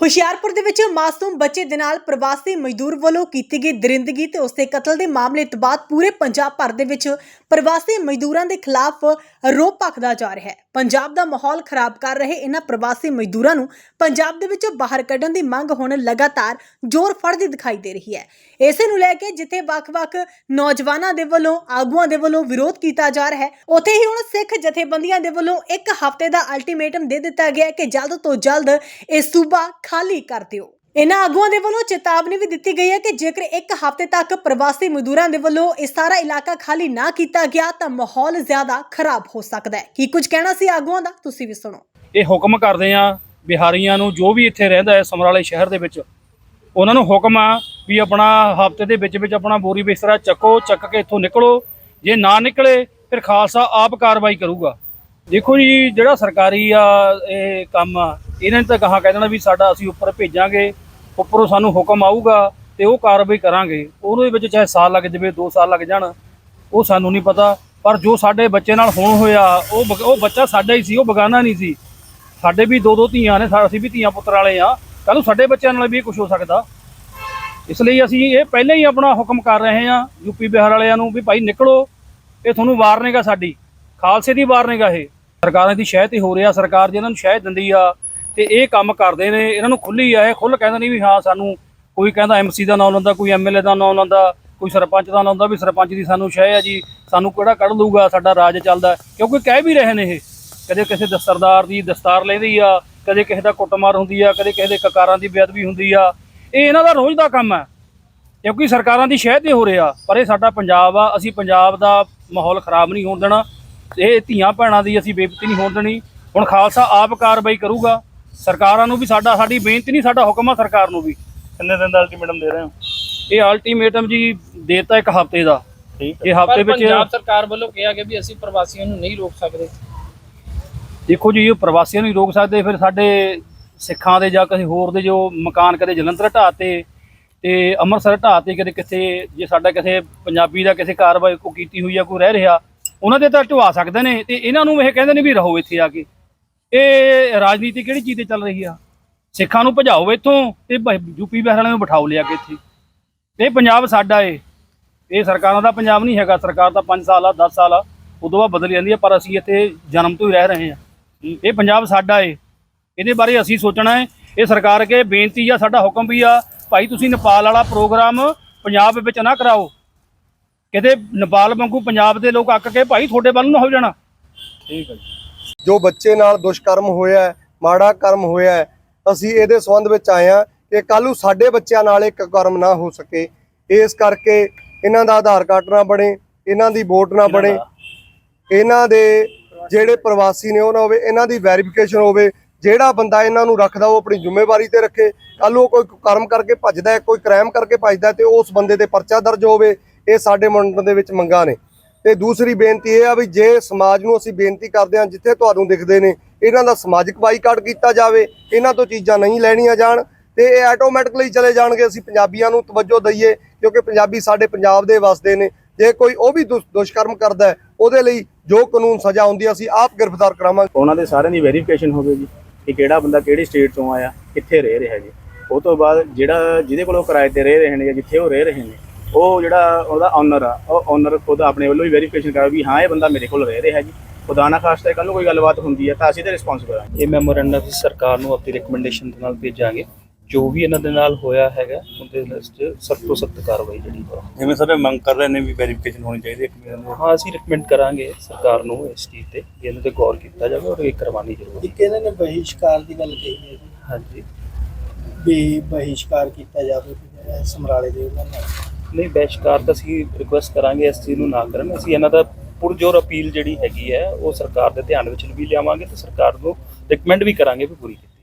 ਹੁਸ਼ਿਆਰਪੁਰ ਦੇ ਵਿੱਚ ਮਾਸੂਮ ਬੱਚੇ ਦੇ ਨਾਲ ਪ੍ਰਵਾਸੀ ਮਜ਼ਦੂਰ ਵੱਲੋਂ ਕੀਤੀ ਗਈ ਦਰਿੰਦਗੀ ਤੇ ਉਸਦੇ ਕਤਲ ਦੇ ਮਾਮਲੇ ਤੋਂ ਬਾਅਦ ਪੂਰੇ ਪੰਜਾਬ ਭਰ ਦੇ ਵਿੱਚ ਪ੍ਰਵਾਸੀ ਮਜ਼ਦੂਰਾਂ ਦੇ ਖਿਲਾਫ ਰੋਪ ਭਖਦਾ ਜਾ ਰਿਹਾ ਹੈ। ਪੰਜਾਬ ਦਾ ਮਾਹੌਲ ਖਰਾਬ ਕਰ ਰਹੇ ਇਹਨਾਂ ਪ੍ਰਵਾਸੀ ਮਜ਼ਦੂਰਾਂ ਨੂੰ ਪੰਜਾਬ ਦੇ ਵਿੱਚੋਂ ਬਾਹਰ ਕੱਢਣ ਦੀ ਮੰਗ ਹੁਣ ਲਗਾਤਾਰ ਜ਼ੋਰ ਫੜਦੀ ਦਿਖਾਈ ਦੇ ਰਹੀ ਹੈ। ਇਸੇ ਨੂੰ ਲੈ ਕੇ ਜਿੱਥੇ ਵੱਖ-ਵੱਖ ਨੌਜਵਾਨਾਂ ਦੇ ਵੱਲੋਂ ਆਗੂਆਂ ਦੇ ਵੱਲੋਂ ਵਿਰੋਧ ਕੀਤਾ ਜਾ ਰਿਹਾ ਹੈ, ਉੱਥੇ ਹੀ ਹੁਣ ਸਿੱਖ ਜਥੇਬੰਦੀਆਂ ਦੇ ਵੱਲੋਂ ਇੱਕ ਹਫ਼ਤੇ ਦਾ ਅਲਟੀਮੇਟਮ ਦੇ ਦਿੱਤਾ ਗਿਆ ਹੈ ਕਿ ਜਲਦ ਤੋਂ ਜਲਦ ਇਹ ਸੂਬਾ ਖਾਲੀ ਕਰ ਦਿਓ। ਇਹਨਾਂ ਆਗੂਆਂ ਦੇ ਵੱਲੋਂ ਚੇਤਾਵਨੀ ਵੀ ਦਿੱਤੀ ਗਈ ਹੈ ਕਿ ਜੇਕਰ ਇੱਕ ਹਫ਼ਤੇ ਤੱਕ ਪ੍ਰਵਾਸੀ ਮਜ਼ਦੂਰਾਂ ਦੇ ਵੱਲੋਂ ਇਹ ਸਾਰਾ ਇਲਾਕਾ ਖਾਲੀ ਨਾ ਕੀਤਾ ਗਿਆ ਤਾਂ ਮਾਹੌਲ ਜ਼ਿਆਦਾ ਖਰਾਬ ਹੋ ਸਕਦਾ ਹੈ। ਕੀ ਕੁਝ ਕਹਿਣਾ ਸੀ ਆਗੂਆਂ ਦਾ? ਤੁਸੀਂ ਵੀ ਸੁਣੋ। ਇਹ ਹੁਕਮ ਕਰਦੇ ਆ ਬਿਹਾਰੀਆਂ ਨੂੰ ਜੋ ਵੀ ਇੱਥੇ ਰਹਿੰਦਾ ਹੈ ਸਮਰਾਲੇ ਸ਼ਹਿਰ ਦੇ ਵਿੱਚ, ਉਹਨਾਂ ਨੂੰ ਹੁਕਮ ਆ ਵੀ ਆਪਣਾ ਹਫ਼ਤੇ ਦੇ ਵਿੱਚ ਵਿੱਚ ਆਪਣਾ ਬੋਰੀ ਬਿਸਤਰਾ ਚੱਕੋ, ਚੱਕ ਕੇ ਇੱਥੋਂ ਨਿਕਲੋ। ਜੇ ਨਾ ਨਿਕਲੇ, ਫਿਰ ਖਾਲਸਾ ਆਪ ਕਾਰਵਾਈ ਕਰੂਗਾ। ਦੇਖੋ ਜੀ, ਜਿਹੜਾ ਸਰਕਾਰੀ ਆ, ਇਹ ਕੰਮ ਆ, ਇਹਨਾਂ ਨੇ ਤਾਂ ਕਹਾ ਕਹਿ ਦੇਣਾ ਵੀ ਸਾਡਾ ਅਸੀਂ ਉੱਪਰ ਭੇਜਾਂਗੇ। ਉੱਪਰੋਂ ਸਾਨੂੰ ਹੁਕਮ ਆਊਗਾ ਤੇ ਉਹ ਕਾਰਵਾਈ ਕਰਾਂਗੇ। ਉਹਦੇ ਵਿੱਚ ਚਾਹੇ ਸਾਲ ਲੱਗ ਜਾਵੇ 2 ਸਾਲ ਲੱਗ ਜਾਣ, ਉਹ ਸਾਨੂੰ ਨਹੀਂ ਪਤਾ। ਪਰ ਜੋ ਸਾਡੇ ਬੱਚੇ ਨਾਲ ਹੋਣ ਹੋਇਆ, ਉਹ ਬਗ- ਉਹ ਬੱਚਾ ਸਾਡਾ ਹੀ ਸੀ, ਉਹ ਬਗਾਨਾ ਨਹੀਂ ਸੀ। ਸਾਡੇ ਵੀ ਦੋ ਦੋ ਧੀਆਂ ਨੇ, ਸਾ- ਅਸੀਂ ਵੀ ਧੀਆਂ ਪੁੱਤਰ ਵਾਲੇ ਆ। ਕੱਲ ਨੂੰ ਸਾਡੇ ਬੱਚਿਆਂ ਨਾਲ ਵੀ ਕੁਝ ਹੋ ਸਕਦਾ। ਇਸ ਲਈ ਅਸੀਂ ਇਹ ਪਹਿਲਾਂ ਹੀ ਆਪਣਾ ਹੁਕਮ ਕਰ ਰਹੇ ਹਾਂ ਯੂਪੀ ਬਿਹਾਰ ਵਾਲਿਆਂ ਨੂੰ ਵੀ ਭਾਈ ਨਿਕਲੋ। ਇਹ ਤੁਹਾਨੂੰ ਵਾਰਨੇਗਾ ਸਾਡੀ। ਖਾਲਸੇ ਦੀ ਵਾਰਨੇਗਾ ਇਹ। ਸਰਕਾਰਾਂ ਦੀ ਸ਼ਹਿ ਤੇ ਹੋ ਰਿਹਾ, ਸਰਕਾਰ ਜਿਹਨਾਂ ਨੂੰ ਸ਼ਹਿ ਦਿੰਦੀ ਆ ਤੇ ਇਹ ਕੰਮ ਕਰਦੇ ਨੇ, ਇਹਨਾਂ ਨੂੰ ਖੁੱਲੀ ਆ, ਇਹ ਖੁੱਲ ਕਹਿੰਦੇ ਨਹੀਂ ਵੀ ਹਾਂ ਸਾਨੂੰ ਕੋਈ ਕਹਿੰਦਾ ਐਮਸੀ ਦਾ ਨਾਮ ਲੈਂਦਾ, ਕੋਈ ਐਮਐਲਏ ਦਾ ਨਾਮ ਲੈਂਦਾ, ਕੋਈ ਸਰਪੰਚ ਦਾ ਨਾਮ ਲੈਂਦਾ ਵੀ ਸਰਪੰਚ ਦੀ ਸਾਨੂੰ ਸ਼ਹਿ ਆ ਜੀ, ਸਾਨੂੰ ਕਿਹੜਾ ਕੱਢ ਲੂਗਾ ਸਾਡਾ ਰਾਜ ਚੱਲਦਾ ਕਿਉਂਕਿ ਕਹਿ ਵੀ ਰਹੇ ਨੇ ਇਹ, ਕਦੇ ਕਿਸੇ ਦਾ, ਸਰਦਾਰ ਦੀ ਦਸਤਾਰ ਲੈਂਦੀ ਆ, ਕਦੇ ਕਿਸੇ ਦਾ ਕੁੱਟਮਾਰ ਹੁੰਦੀ ਆ, ਕਦੇ ਕਿਸੇ ਦੇ ਕਕਾਰਾਂ ਦੀ ਬੇਅਦਬੀ ਹੁੰਦੀ ਆ। ਇਹ ਇਹਨਾਂ ਦਾ ਰੋਜ਼ ਦਾ ਕੰਮ ਹੈ, ਕਿਉਂਕਿ ਸਰਕਾਰਾਂ ਦੀ ਸ਼ਹਿ ਤੇ ਹੋ ਰਿਹਾ, ਪਰ ਇਹ ਸਾਡਾ ਪੰਜਾਬ ਆ, ਅਸੀਂ ਪੰਜਾਬ ਦਾ ਮਾਹੌਲ ਖਰਾਬ ਨਹੀਂ ਹੋਣ ਦੇਣਾ, ਇਹ ਧੀਆਂ ਭੈਣਾਂ ਦੀ ਅਸੀਂ ਬੇਇੱਜ਼ਤੀ ਨਹੀਂ ਹੋਣ ਦੇਣੀ। ਹੁਣ ਖਾਲਸਾ ਆਪ ਕਾਰਵਾਈ ਕਰੂਗਾ ਸਰਕਾਰਾਂ ਨੂੰ ਵੀ ਸਾਡਾ ਸਾਡੀ ਬੇਨਤੀ ਨਹੀਂ ਸਾਡਾ ਹੁਕਮ ਆ ਸਰਕਾਰ ਨੂੰ ਵੀ। ਕਿੰਨੇ ਦਿਨ ਦਾ ਅਲਟੀਮੇਟਮ ਦੇ ਰਹੇ ਹੋ? ਇਹ ਅਲਟੀਮੇਟਮ ਜੀ ਦੇਤਾ ਇੱਕ ਹਫ਼ਤੇ ਦਾ। ਠੀਕ ਇਹ ਹਫ਼ਤੇ ਵਿੱਚ ਪੰਜਾਬ ਸਰਕਾਰ ਵੱਲੋਂ ਕਿਹਾ ਗਿਆ ਵੀ ਅਸੀਂ ਪ੍ਰਵਾਸੀਆਂ ਨੂੰ ਨਹੀਂ ਰੋਕ ਸਕਦੇ। ਦੇਖੋ ਜੀ ਇਹ ਪ੍ਰਵਾਸੀਆਂ ਨੂੰ ਹੀ ਰੋਕ ਸਕਦੇ ਫਿਰ ਸਾਡੇ ਸਿੱਖਾਂ ਦੇ ਜਾਂ ਕਿਸੇ ਹੋਰ ਦੇ ਜੋ ਮਕਾਨ ਕਦੇ ਜਲੰਧਰ ਢਾਤੇ ਤੇ ਅੰਮ੍ਰਿਤਸਰ ਢਾਤੇ ਕਦੇ ਕਿਤੇ ਜੇ ਸਾਡਾ ਕਿਸੇ ਪੰਜਾਬੀ ਦਾ ਕਿਸੇ ਕਾਰਵਾਈ ਕੋ ਕੀਤੀ ਹੋਈ ਆ ਕੋਈ ਰਹਿ ਰਿਹਾ ਉਹਨਾਂ ਦੇ ਤਾਂ ਢਵਾ ਸਕਦੇ ਨੇ ਤੇ ਇਹਨਾਂ ਨੂੰ ਇਹ ਕਹਿੰਦੇ ਨੇ ਵੀ ਰਹੋ ਇੱਥੇ ਆ ਕੇ। ਇਹ ਰਾਜਨੀਤੀ ਕਿਹੜੀ ਚੀਜ਼ ਤੇ ਚੱਲ ਰਹੀ ਆ? ਸਿੱਖਾਂ ਨੂੰ ਭਜਾਓ ਇੱਥੋਂ ਤੇ ਯੂਪੀ ਬਿਹਾਰ ਵਾਲਿਆਂ ਨੂੰ ਬਿਠਾਓ ਲਿਆ ਕੇ ਇੱਥੇ। ਇਹ ਪੰਜਾਬ ਸਾਡਾ ਏ। ਇਹ ਸਰਕਾਰਾਂ ਦਾ ਪੰਜਾਬ ਨਹੀਂ ਹੈਗਾ। ਸਰਕਾਰ ਦਾ 5 ਸਾਲ ਆ 10 ਸਾਲ ਆ। ਉਦੋਂ ਬਾਅਦ ਬਦਲ ਜਾਂਦੀ ਆ, ਪਰ ਅਸੀਂ ਇੱਥੇ ਜਨਮ ਤੋਂ ਹੀ ਰਹਿ ਰਹੇ ਹਾਂ, ਇਹ ਪੰਜਾਬ ਸਾਡਾ ਏ। ਇਹਦੇ ਬਾਰੇ ਅਸੀਂ ਸੋਚਣਾ ਹੈ ਇਹ ਸਰਕਾਰ ਅੱਗੇ ਬੇਨਤੀ ਆ, ਸਾਡਾ ਹੁਕਮ ਵੀ ਆ, ਭਾਈ ਤੁਸੀਂ ਨੇਪਾਲ ਵਾਲਾ ਪ੍ਰੋਗਰਾਮ ਪੰਜਾਬ ਵਿੱਚ ਨਾ ਕਰਾਓ। ਕਿਤੇ ਨੇਪਾਲ ਵਾਂਗੂ ਪੰਜਾਬ ਦੇ ਲੋਕ ਅੱਕ ਕੇ ਭਾਈ ਤੁਹਾਡੇ ਵੱਲ ਨੂੰ ਨਾ ਹੋ ਜਾਣਾ। ਠੀਕ ਹੈ ਜੀ। ਜੋ ਬੱਚੇ ਨਾਲ ਦੁਸ਼ਕਰਮ ਹੋਇਆ ਮਾੜਾ ਕਰਮ ਹੋਇਆ ਅਸੀਂ ਇਹਦੇ ਸੰਬੰਧ ਵਿੱਚ ਆਏ ਹਾਂ ਕਿ ਕੱਲ੍ਹ ਨੂੰ ਸਾਡੇ ਬੱਚਿਆਂ ਨਾਲ ਇੱਕ ਕਰਮ ਨਾ ਹੋ ਸਕੇ। ਇਸ ਕਰਕੇ ਇਹਨਾਂ ਦਾ ਆਧਾਰ ਕਾਰਡ ਨਾ ਬਣੇ, ਇਹਨਾਂ ਦੀ ਵੋਟ ਨਾ ਬਣੇ। ਇਹਨਾਂ ਦੇ ਜਿਹੜੇ ਪ੍ਰਵਾਸੀ ਨੇ ਉਹ ਨਾ ਹੋਵੇ, ਇਹਨਾਂ ਦੀ ਵੈਰੀਫਿਕੇਸ਼ਨ ਹੋਵੇ, ਜਿਹੜਾ ਬੰਦਾ ਇਹਨਾਂ ਨੂੰ ਰੱਖਦਾ ਉਹ ਆਪਣੀ ਜ਼ਿੰਮੇਵਾਰੀ ਤੇ ਰੱਖੇ। ਕੱਲ੍ਹ ਉਹ ਕੋਈ ਕਰਮ ਕਰਕੇ ਭੱਜਦਾ ਕੋਈ ਕ੍ਰਾਈਮ ਕਰਕੇ ਭੱਜਦਾ ਹੈ ਤੇ ਉਸ ਬੰਦੇ ਤੇ ਪਰਚਾ ਦਰਜ ਹੋਵੇ, ਇਹ ਸਾਡੇ ਮੰਡਲ ਦੇ ਵਿੱਚ ਮੰਗਾਂ ਨੇ। ਤੇ ਦੂਸਰੀ ਬੇਨਤੀ ਇਹ ਆ ਵੀ ਜੇ ਸਮਾਜ ਨੂੰ ਅਸੀਂ ਬੇਨਤੀ ਕਰਦੇ ਹਾਂ ਜਿੱਥੇ ਤੁਹਾਨੂੰ ਦਿਖਦੇ ਨੇ, ਇਹਨਾਂ ਦਾ ਸਮਾਜਿਕ ਬਾਈਕਾਟ ਕੀਤਾ ਜਾਵੇ, ਇਹਨਾਂ ਤੋਂ ਚੀਜ਼ਾਂ ਨਹੀਂ ਲੈਣੀਆਂ ਜਾਣ ਤੇ ਇਹ ਆਟੋਮੈਟਿਕਲੀ ਚਲੇ ਜਾਣਗੇ, ਅਸੀਂ ਪੰਜਾਬੀਆਂ ਨੂੰ ਤਵੱਜੋ ਦਈਏ ਕਿਉਂਕਿ ਪੰਜਾਬੀ ਸਾਡੇ ਪੰਜਾਬ ਦੇ ਵਸਦੇ ਨੇ, ਜੇ ਕੋਈ ਉਹ ਵੀ ਦੁਸ਼- ਦੁਸ਼ਕਰਮ ਕਰਦਾ ਉਹਦੇ ਲਈ ਜੋ ਕਾਨੂੰਨ ਸਜ਼ਾ ਹੁੰਦੀ ਹੈ, ਅਸੀਂ ਆਪ ਗ੍ਰਿਫਤਾਰ ਕਰਾਵਾਂਗੇ। ਉਹਨਾਂ ਦੇ ਸਾਰਿਆਂ ਦੀ ਵੈਰੀਫਿਕੇਸ਼ਨ ਹੋਵੇਗੀ ਕਿ ਕਿਹੜਾ ਬੰਦਾ ਕਿਹੜੀ ਸਟੇਟ ਤੋਂ ਆਇਆ, ਕਿੱਥੇ ਰਹਿ ਰਿਹਾ ਜੀ। ਉਹ ਤੋਂ ਬਾਅਦ ਜਿਹੜਾ ਜਿਹਦੇ ਕੋਲ ਉਹ ਕਿਰਾਏ ਤੇ ਰਹਿ ਰਹੇ ਨੇ ਜਾਂ ਜਿੱਥੇ ਉਹ ਰਹਿ ਰਹੇ ਨੇ ਉਹ ਜਿਹੜਾ ਉਹਦਾ ਓਨਰ ਆ ਉਹ ਓਨਰ ਖੁਦ ਆਪਣੇ ਵੱਲੋਂ ਹੀ ਵੈਰੀਫਿਕੇਸ਼ਨ ਕਰਾ ਵੀ ਹਾਂ ਇਹ ਬੰਦਾ ਮੇਰੇ ਕੋਲ ਰਹਿ ਰਿਹਾ ਜੀ। ਖੁਦਾ ਨਾ ਖਾਸਤਾ ਕੱਲ ਕੋਈ ਗੱਲਬਾਤ ਹੁੰਦੀ ਹੈ ਤਾਂ ਅਸੀਂ ਤੇ ਰਿਸਪੌਂਸਿਬਲ ਹਾਂ ਇਹ ਮੈਮੋਰੰਡਮ ਅਸੀਂ ਸਰਕਾਰ ਨੂੰ ਆਪਣੀ ਰეკਮੈਂਡੇਸ਼ਨ ਦੇ ਨਾਲ ਭੇਜਾਂਗੇ। ਜੋ ਵੀ ਇਹਨਾਂ ਦੇ ਨਾਲ ਹੋਇਆ ਹੈਗਾ ਉਹਦੇ ਲਿਸਟ ਸਭ ਤੋਂ ਸਖਤ ਕਾਰਵਾਈ ਜਿਹੜੀ ਹੋ ਜਿਵੇਂ ਸਰ ਮੰਗ ਕਰ ਰਹੇ ਨੇ ਵੀ ਵੈਰੀਫਿਕੇਸ਼ਨ ਹੋਣੀ ਚਾਹੀਦੀ ਹੈ ਹਾਂ ਅਸੀਂ ਰეკਮੈਂਡ ਕਰਾਂਗੇ ਸਰਕਾਰ ਨੂੰ ਇਸ ਚੀਜ਼ ਤੇ ਇਹਨਾਂ ਤੇ ਗੌਰ ਕੀਤਾ ਜਾਵੇ ਔਰ ਇਹ ਕਰਵਾਉਣੀ ਜ਼ਰੂਰੀ ਹੈ। ਇਹਨਾਂ ਨੇ ਬਹਿਸ਼ਕਾਰ ਦੀ ਗੱਲ ਕਹੀ ਹੈ ਹਾਂਜੀ। ਵੀ ਬਹਿਸ਼ਕਾਰ ਕੀਤਾ ਜਾਵੇ ਸਮਰਾਲੇ ਦੇ ਉਹਨਾਂ ਨਾਲ। ਨਹੀਂ ਬਹਿਸ਼ਕਾਰ ਤਾਂ ਅਸੀਂ ਰਿਕੁਐਸਟ ਕਰਾਂਗੇ ਇਸ ਚੀਜ਼ ਨੂੰ ਨਾ ਕਰਨ। ਅਸੀਂ ਇਹਨਾਂ ਦਾ ਪੁਰਜੋਰ ਅਪੀਲ ਜਿਹੜੀ ਹੈਗੀ ਹੈ, ਉਹ ਸਰਕਾਰ ਦੇ ਧਿਆਨ ਵਿੱਚ ਵੀ ਲਿਆਵਾਂਗੇ ਤੇ ਸਰਕਾਰ ਨੂੰ ਰეკਮੈਂਡ ਵੀ ਕਰਾਂਗੇ ਵੀ ਪੂਰੀ ਕੀਤੀ